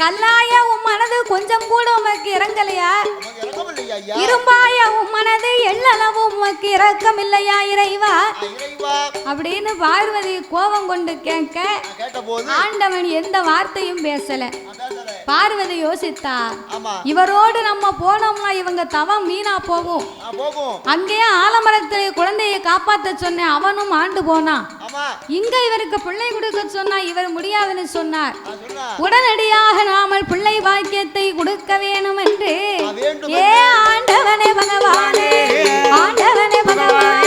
கல்லாய உன் மனது கொஞ்சம் கூட உமக்கு இறங்கலையா? இரும்பாய உன் மனது எள்ளளவு உமக்கு இறக்கம் இல்லையா இறைவா. அப்படின்னு பார்வதி கோபம் கொண்டு கேட்க ஆண்டவன் எந்த வார்த்தையும் பேசல. பார்வதி யோசித்தா இவரோடு நம்ம போனோம்னா இவங்க தவம் வீணா போகும். அங்கேயே ஆலமரத்தில் குழந்தையை காப்பாத்த சொன்னேன் அவனும் ஆண்டு போனான். இங்க இவருக்கு பிள்ளை கொடுக்க சொன்னா இவர் முடியாதுன்னு சொன்னார். உடனடியாக நாமல் பிள்ளை பாக்கியத்தை கொடுக்க வேணும் என்று ஏ ஆண்டவனே பகவானே. ஆண்டவனே பகவானே.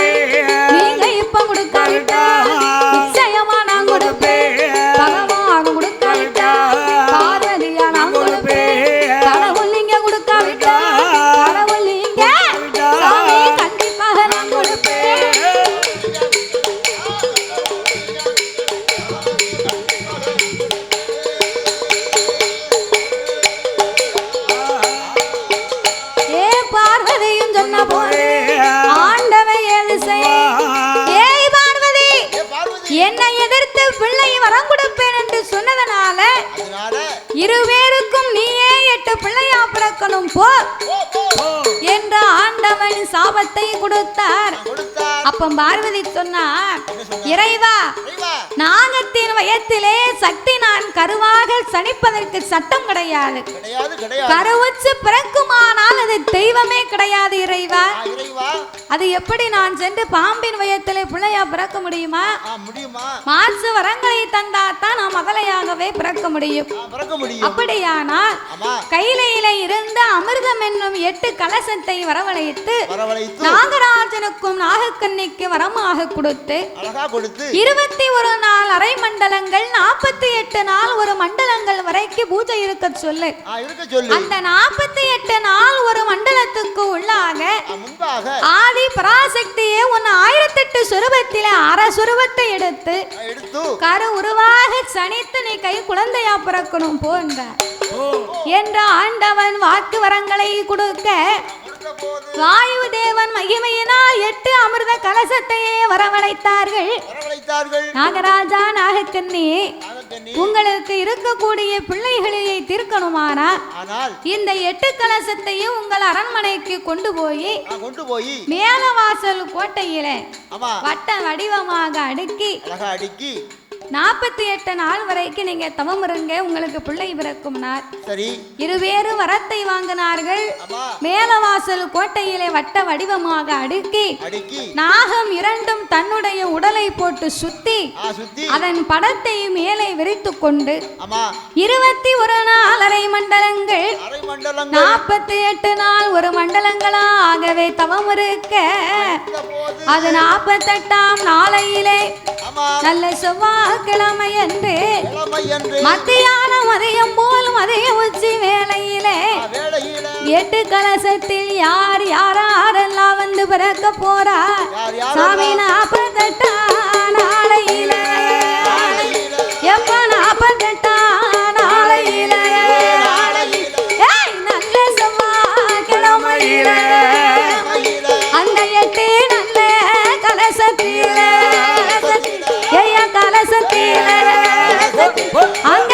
கிடையாது. கிடையாது கிடையாது. கருவச்சு அது தெய்வமே கிடையாது இறைவா? அது எப்படி நான் சென்று பாம்பின் வயத்திலே பிள்ளையா பிறக்க முடியுமா? மாசு வரங்களை தந்தாத்தான் நான் மகளையாகவே பிறக்க முடியும். அப்படியானால் ஆமா. கையில இருந்த அமிர்தம் என்னும் எட்டு கலசத்தை வரவழைத்து நாகராஜனுக்கும் நாகக்கன்னிக்கு வரமாக கொடுத்து இருபத்தி ஒரு நாள் அரை மண்டலங்கள் நாற்பத்தி எட்டு நாள் ஒரு மண்டலங்கள் வரைக்கும் பூஜை இருக்க சொல்லு. அந்த நாற்பத்தி எட்டு நாள் ஒரு மண்டலத்துக்கு உள்ளாக ஆதி பராசக்தியே உன் ஆயிரத்தெட்டு சுரூபத்திலே சுரூபத்தை எடுத்து கரு உருவாக சனித்து நீ கை குழந்தையா பிறக்கணும் போன்ற என்ற ஆண்டவன் வாக்கு வரங்களை கொடுக்க வாயு தேவன் மகிமையினால் எட்டு அமிர்த கலசத்தையே வரவழைத்தார்கள். நாகராஜா நாகக்கண்ணி உங்களுக்கு இருக்கக்கூடிய பிள்ளைகளையை தீர்க்கணுமானா? இந்த எட்டு கலசத்தையும் உங்கள் அரண்மனைக்கு கொண்டு போய் கொண்டு போய் மேலவாசல் கோட்டையில வட்ட வடிவமாக அடுக்கி அடுக்கி நாற்பத்தி எட்டு நாள் வரைக்கும் நீங்க தவம் இருங்க உங்களுக்கு பிள்ளை பிறக்கும் நாள். சரி. இருவேறு வரத்தை வாங்கினார்கள். மேலவாசல் கோட்டையிலே வட்ட வடிவமாக அடுக்கி நாகம் இரண்டும் தன்னுடைய உடலை போட்டு சுத்தி அதன் படத்தை மேலே விரித்து கொண்டு இருபத்தி ஒரு நாள் அரை மண்டலங்கள். நாற்பத்தி எட்டு நாள் ஒரு மண்டலங்களாகவே தவம் இருக்க. அது நாற்பத்தெட்டாம் நாளையிலே. நல்ல என்று கிழமை என்று மத்தியானம் மதியம் போல் மதிய உச்சி வேளையிலே. வேளையில. எட்டு கலசத்தில் யார் யாரெல்லாம் வந்து பிறக்க போறா? சாமி நாற்பத்தெட்டா 啊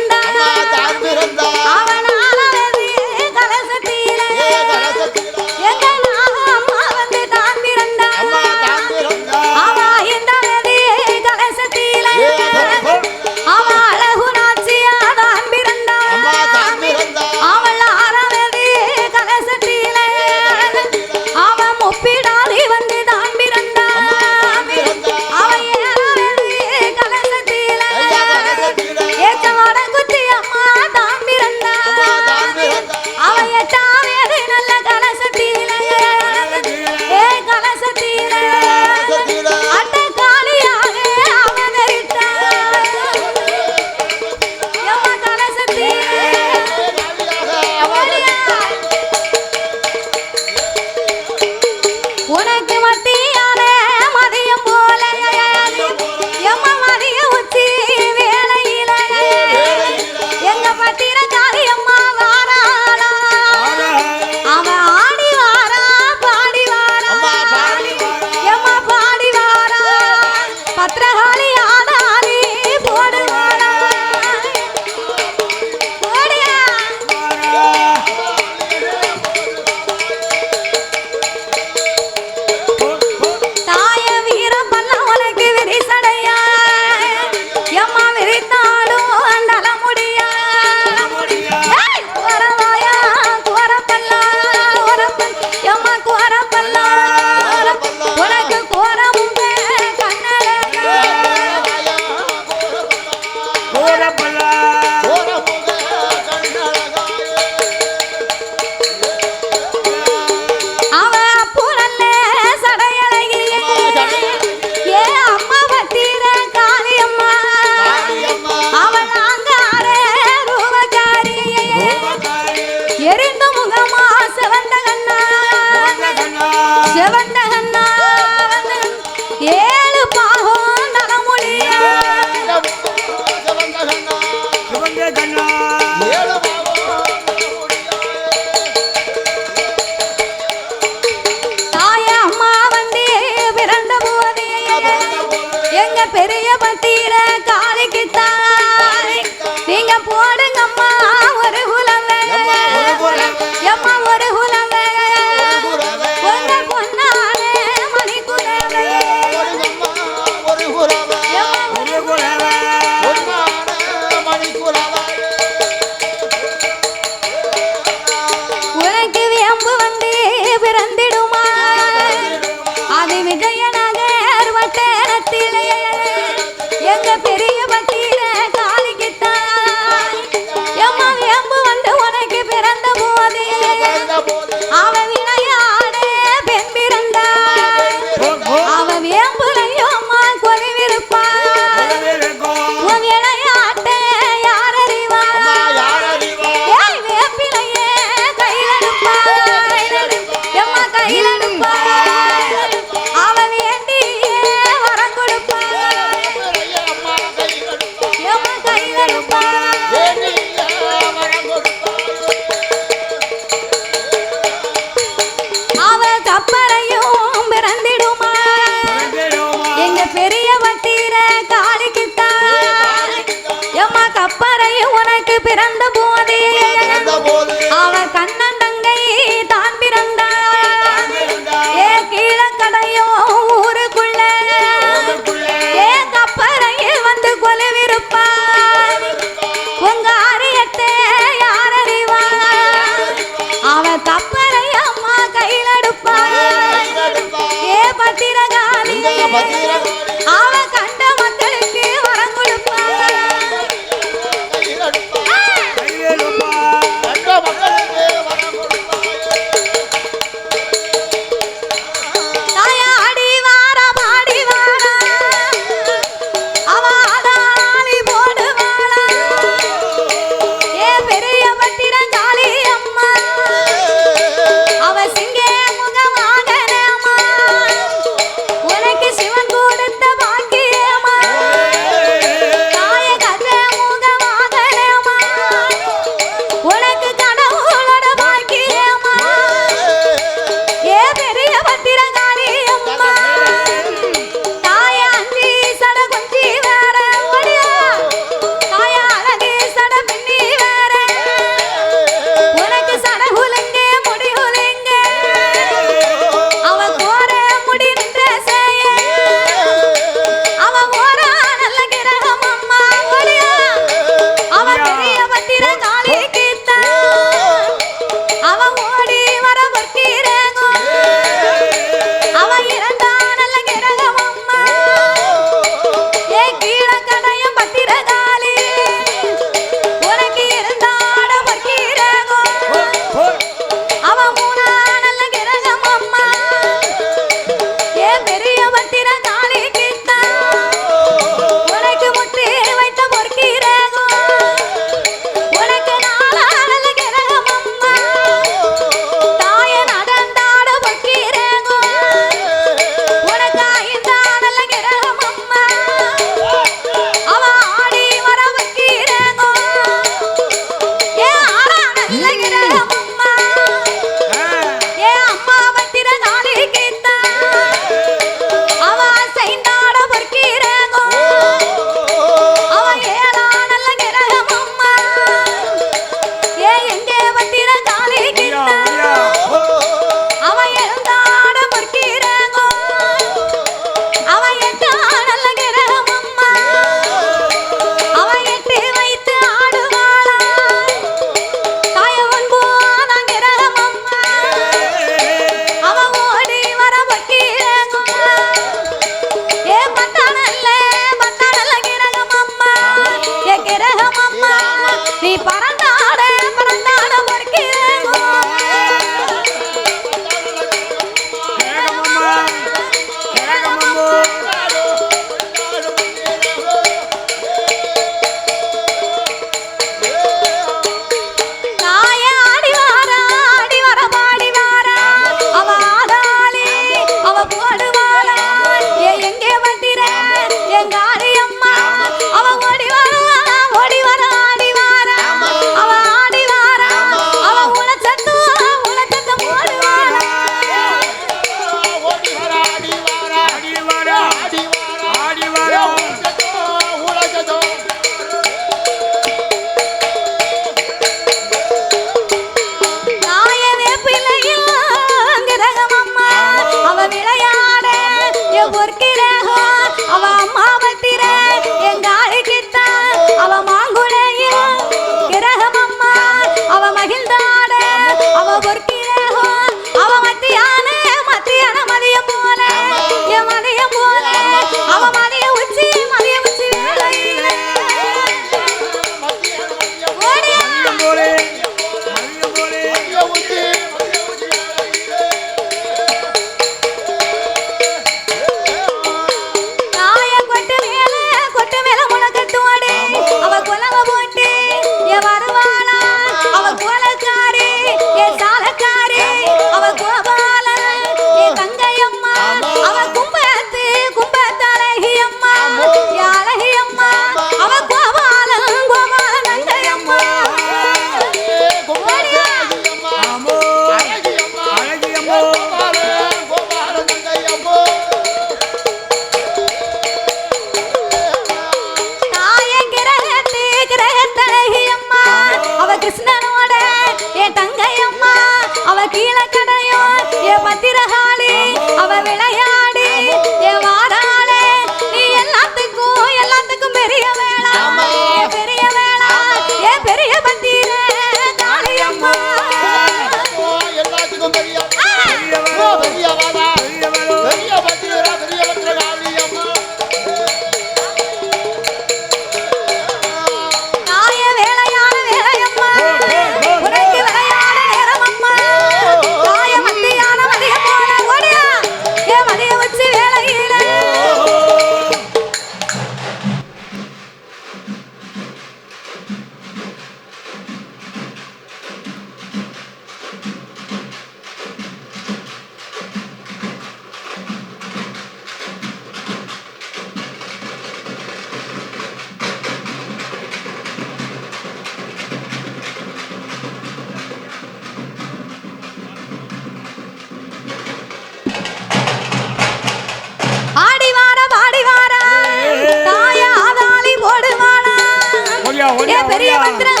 பெரிய பத்திரகாளி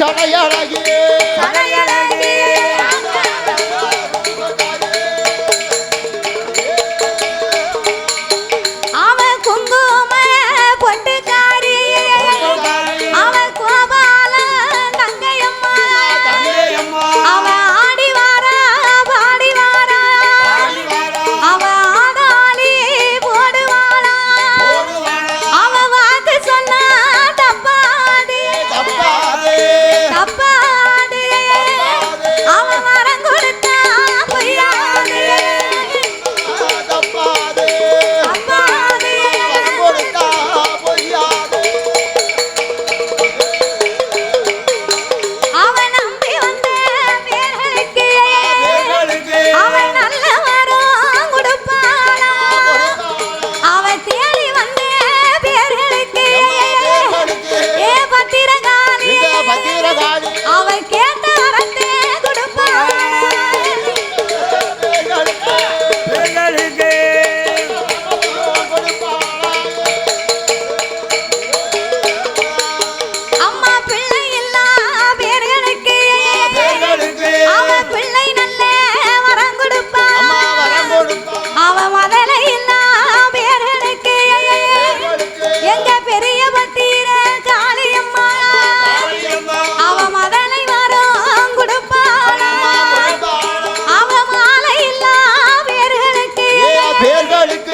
சடையழகியே பெயர்களுக்கு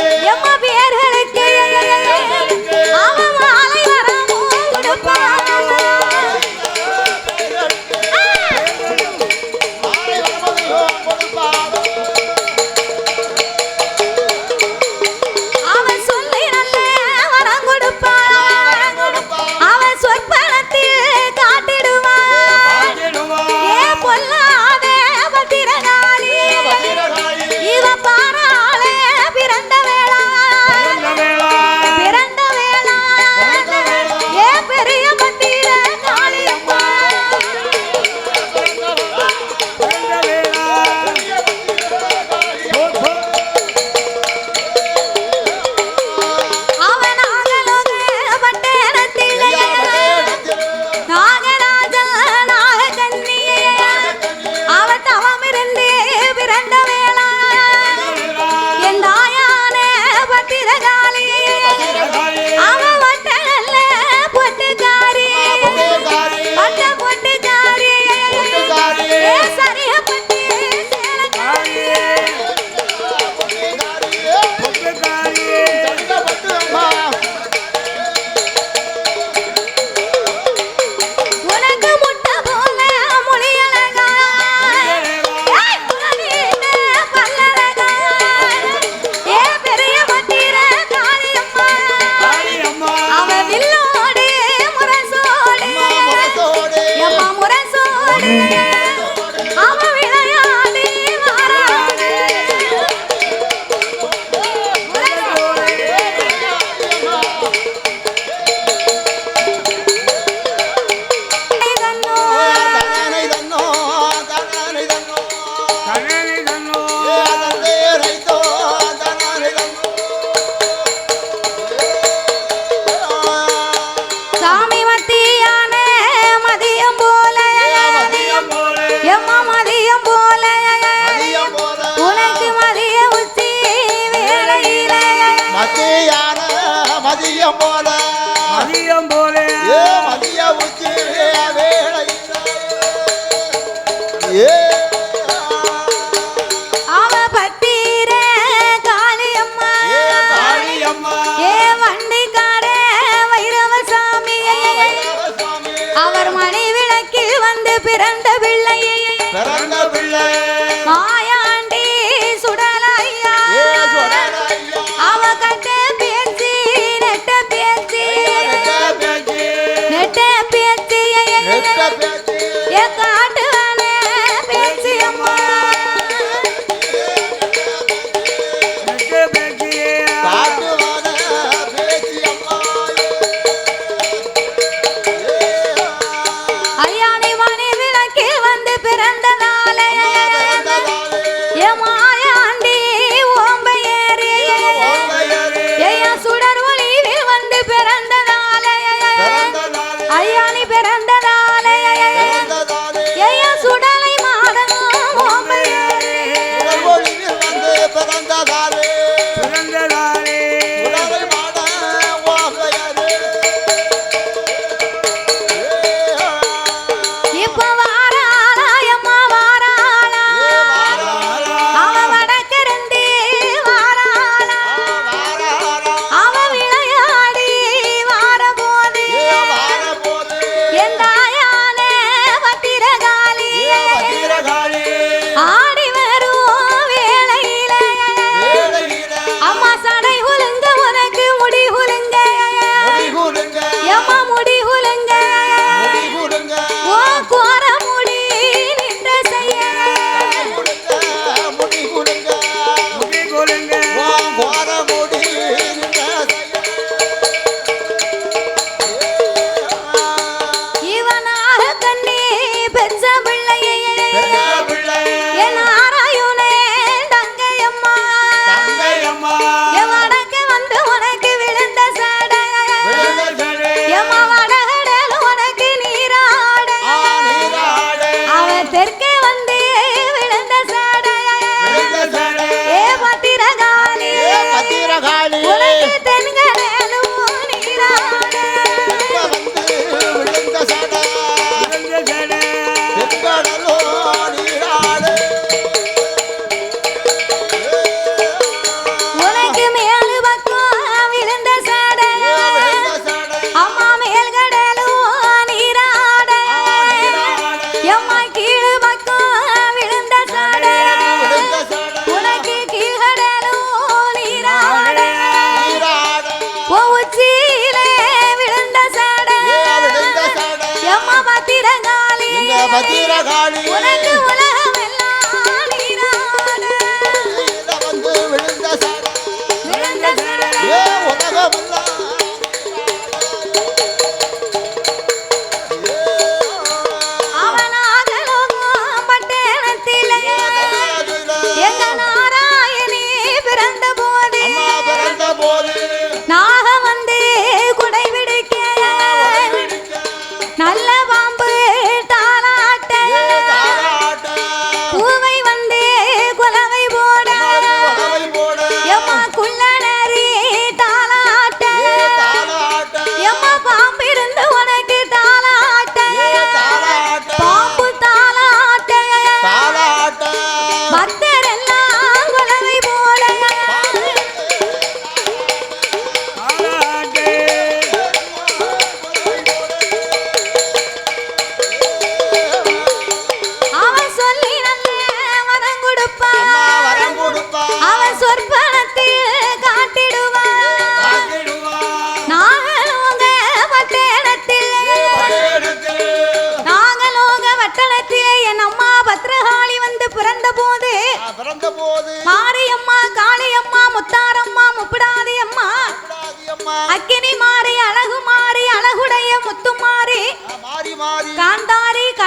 Thank you.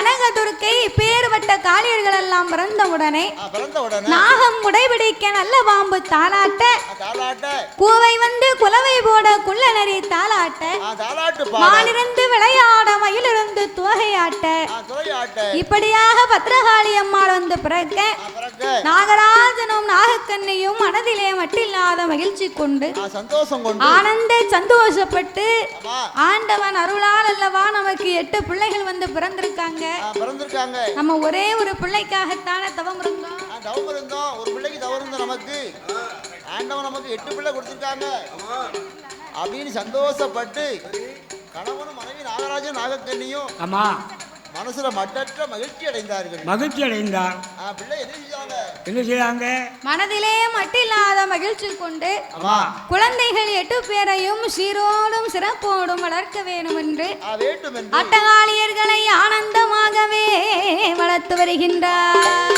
கனகதுர்க்கை பேர்வட்ட காளியர்கள் எல்லாம் பிறந்த உடனே நாகம் உடைபிடிக்க நல்ல பாம்பு தாளாட்ட. கூவை வந்து குலவை போட குள்ளநரி தாளாட்ட. தாலாட்டு பாட. மானிருந்து விளையாட மயிலிருந்து துவகையாட்ட இப்படியாக பத்ரகாளி அம்மாள் வந்து பிறக்க. நாகராஜனும் நாகக்கண்ணியும் மனதிலே மட்டில்லாத மகிழ்ச்சி கொண்டு சந்தோஷம் கொண்டு. ஆனந்த சந்தோஷப்பட்டு ஆண்டவன் அருளால் அல்லவா நமக்கு எட்டு பிள்ளைகள் வந்து பிறந்திருக்காங்க. பிறந்திருக்காங்க. நம்ம ஒரே ஒரு பிள்ளைக்காகத்தானே தவம் இருந்தோம் தவம் இருந்தோம் ஒரு பிள்ளைக்கு தவறு இருந்தோம் நமக்கு ஆண்டவன் நமக்கு எட்டு பிள்ளை கொடுத்துருக்காங்க. அப்படின்னு சந்தோஷப்பட்டு கணவனும் மனைவி நாகராஜன் நாகக்கண்ணியும் ஆமா. மனசுல மட்டற்ற மகிழ்ச்சி அடைந்தார்கள். மகிழ்ச்சி அடைந்தார். பிள்ளை என்ன செய்றாங்க மனதிலே மட்டில்லாத மகிழ்ச்சி கொண்டு குழந்தைகள் எட்டு பேரையும் சீரோடும் சிறப்போடும் வளர்க்க வேண்டும் என்று அட்டகாளியர்களை ஆனந்தமாகவே வளர்த்து வருகின்றார்.